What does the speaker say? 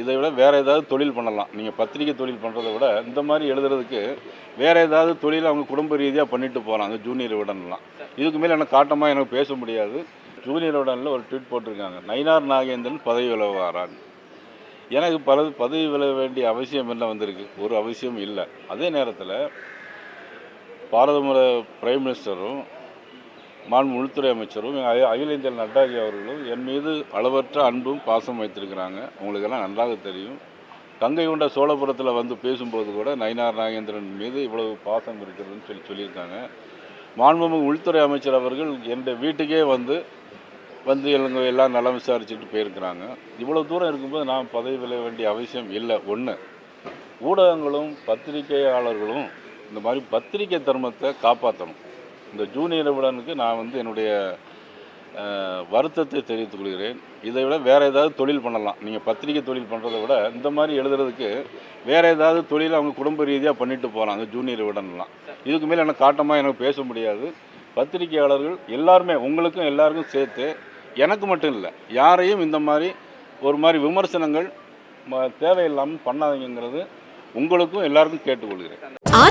இதை விட வேறு ஏதாவது தொழில் பண்ணலாம். நீங்கள் பத்திரிக்கை தொழில் பண்ணுறதை விட இந்த மாதிரி எழுதுறதுக்கு வேறு ஏதாவது தொழில் அவங்க குடும்ப ரீதியாக பண்ணிட்டு போகிறாங்க அந்த ஜூனியர் விடன்லாம் இதுக்கு மேலே எனக்கு காட்டமாக எனக்கு பேச முடியாது. ஜூனியர் விடனில் ஒரு ட்வீட் போட்டிருக்காங்க. நயினார் நாகேந்திரன் பதவி விலகுவாரான் எனக்கு பல பதவி விலக வேண்டிய அவசியம் என்ன வந்திருக்கு? ஒரு அவசியம் இல்லை. அதே நேரத்தில் பாரத பிரைம் மினிஸ்டரும் மாண்பு உள்துறை அமைச்சரும் அகில இந்தியா இந்திய நட்டாஜி அவர்களும் என் மீது அளவற்ற அன்பும் பாசம் வைத்திருக்கிறாங்க. உங்களுக்கெல்லாம் நன்றாக தெரியும். கங்கை கொண்ட சோழபுரத்தில் வந்து பேசும்போது கூட நயினார் நாகேந்திரன் மீது இவ்வளவு பாசம் இருக்கிறதுன்னு சொல்லி சொல்லியிருக்காங்க. மாண்புமிகு உள்துறை அமைச்சர் அவர்கள் என்னுடைய வீட்டுக்கே வந்து வந்து எங்க எல்லாம் நலம் விசாரிச்சுட்டு போயிருக்கிறாங்க. இவ்வளோ தூரம் இருக்கும்போது நான் பதவி விளைய வேண்டிய அவசியம் இல்லை. ஒன்று ஊடகங்களும் பத்திரிகையாளர்களும் இந்த மாதிரி பத்திரிகை தர்மத்தை காப்பாற்றணும் இந்த ஜூனியர் விடனுக்கு நான் வந்து என்னுடைய வருத்தத்தை தெரிவித்துக் கொள்கிறேன். இதை விட வேறு ஏதாவது தொழில் பண்ணலாம். நீங்கள் பத்திரிகை தொழில் பண்ணுறதை விட இந்த மாதிரி எழுதுறதுக்கு வேறு ஏதாவது தொழில் அவங்க குடும்ப ரீதியாக பண்ணிட்டு போகலாம் அந்த ஜூனியர் விடன்லாம் இதுக்கு மேலே எனக்கு காட்டமாக எனக்கு பேச முடியாது. பத்திரிகையாளர்கள் எல்லாருமே உங்களுக்கும் எல்லாருக்கும் சேர்த்து எனக்கு மட்டும் இல்லை யாரையும் இந்த மாதிரி ஒரு மாதிரி விமர்சனங்கள் ம- தேவையில்லாமல் பண்ணாதீங்கிறது உங்களுக்கும் எல்லாருக்கும் கேட்டுக்கொள்கிறேன்